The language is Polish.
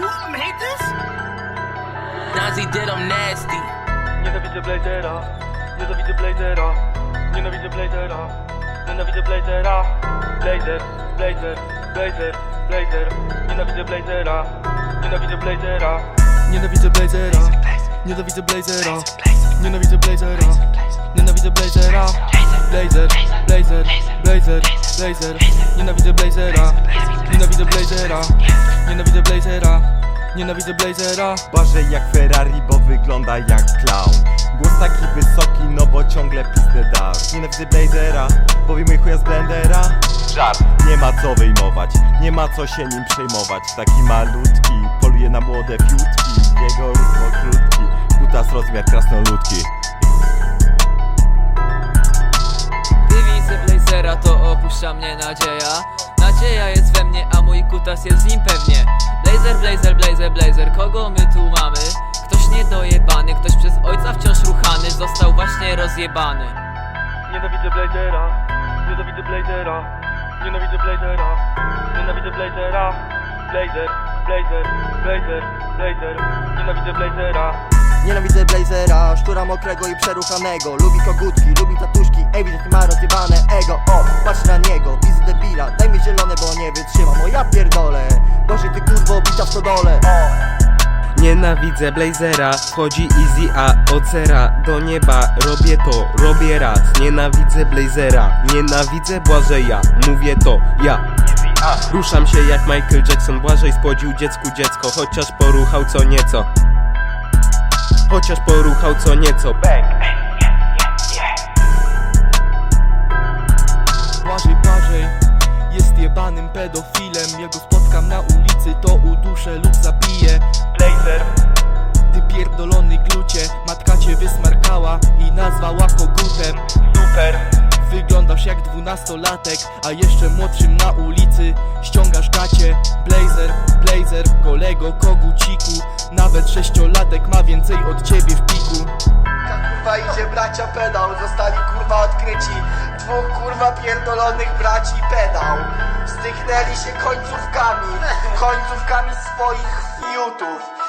You made this? Nazi did him nasty. Nienawidzę Blazera, nienawidzę Blazera, nienawidzę Blazera, nienawidzę Blazera. Blazer, Blazer, Blazer, Blazer, nienawidzę Blazera, nienawidzę Blazera, nienawidzę Blazera, nienawidzę Blazera, nienawidzę Blazera, nienawidzę Blazera. Blazer, Blazer, Blazer, Blazer, nienawidzę Blazera nienawidzę Blazera, nienawidzę Blazera, nienawidzę Blazera. Błażej jak Ferrari, bo wygląda jak clown. Głos taki wysoki, no bo ciągle pizdę dał. Nienawidzę Blazera, mój chuja z blendera. Żart, nie ma co wyjmować, nie ma co się nim przejmować. Taki malutki, poluje na młode fiutki. Jego rytm krótki, kutas rozmiar krasnoludki. Gdy widzę Blazera to opuszcza mnie nadzieja. Nadzieja jest we mnie, rozjebany Nienawidzę Blazera, nienawidzę Blazera, nienawidzę Blazera, nienawidzę Blazera, Blazer, Blazer, Blazer, Blazer, nienawidzę Blazera. Nienawidzę blazera, szczura mokrego i przeruchanego. Lubi kogutki, lubi tatuszki, ewidentnie ma rozjebane ego. O, patrz na niego, widzę debila Daj mi zielone, bo nie wytrzymam, o ja pierdolę Boże ty kurwo, bita w stodole. O, Nienawidzę Blazera, wchodzi easy, a od zera do nieba Robię to, robię raz. Nienawidzę Blazera, nienawidzę Błażeja. Mówię to, ja. Ruszam się jak Michael Jackson Błażej spłodził dziecku dziecko. Chociaż poruchał co nieco. Chociaż poruchał co nieco. Błażej, Błażej, jest jebanym pedofilem. Jego spotkam na ulicy, to uduszę lub zabiję. Blazer. Ty pierdolony glucie, matka cię wysmarkała i nazwała kogutem. Super. Wyglądasz jak dwunastolatek, a jeszcze młodszym na ulicy Ściągasz gacie, blazer, blazer, kolego, koguciku Nawet sześciolatek ma więcej od ciebie w piku. Kurwa idzie bracia pedał Zostali kurwa odkryci Dwóch kurwa pierdolonych braci pedał. Stychnęli się końcówkami Końcówkami swoich fiutów